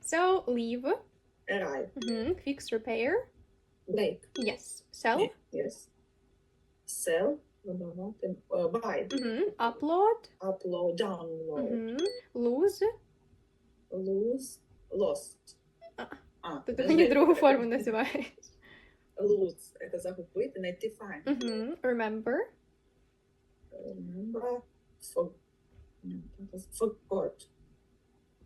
So, leave. Arrive. Мгм. Fix, repair. Break. Yes. Sell. Yes. Sell. Продавати. Uh, buy. Мгм. Upload. Upload. Download. Мгм. Lose. Lose. Lost. А. А, Ти подожди. мені другу форму називаєш. Lose. Это загубити, знайти find. Мгм. Remember. Remember. For... ні, Forgot.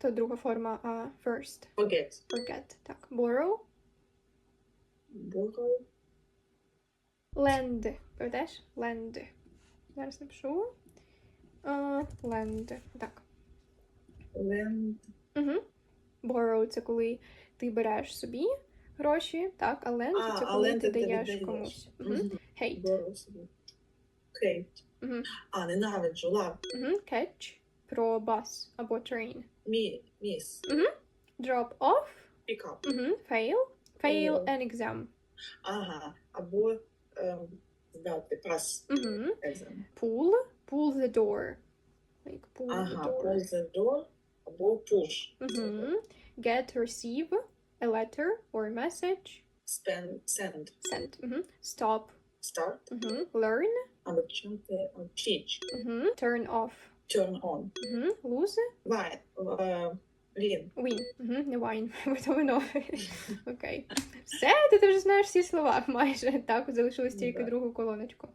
То друга форма а, first. Forget. Forget. Так. Borrow. Borrow. Lend. Пам'ятаєш? Lend. Зараз напишу. А, lend. Так. Lend. Угу. Borrow це коли ти береш собі гроші, так, а lend А, це коли ти ти даєш комусь. Угу. Hate. Borrow собі. Hate. Угу. А, ненавиджу. Love. Угу. Catch. Про bus або train. Me. Miss. Drop off. Pick up. Угу. Fail. Fail Fail. an exam. Ага. Або ем, здати. Pass. Угу. Exam. Pull. Pull the door. Like pull the Ага. door. Pull the door. Або push. Угу. Get, receive a letter or message. Spend. Send. Send. Угу. Stop. Start. Угу. Learn. Або почати. е, Teach. Угу. Turn off. Turn on. Угу. Lose. Wine. Е, Win. Win. Угу. Не wine, бо вино. Окей. Все, ти, ти вже знаєш всі слова майже. Так, залишилось тільки Да. другу колоночку.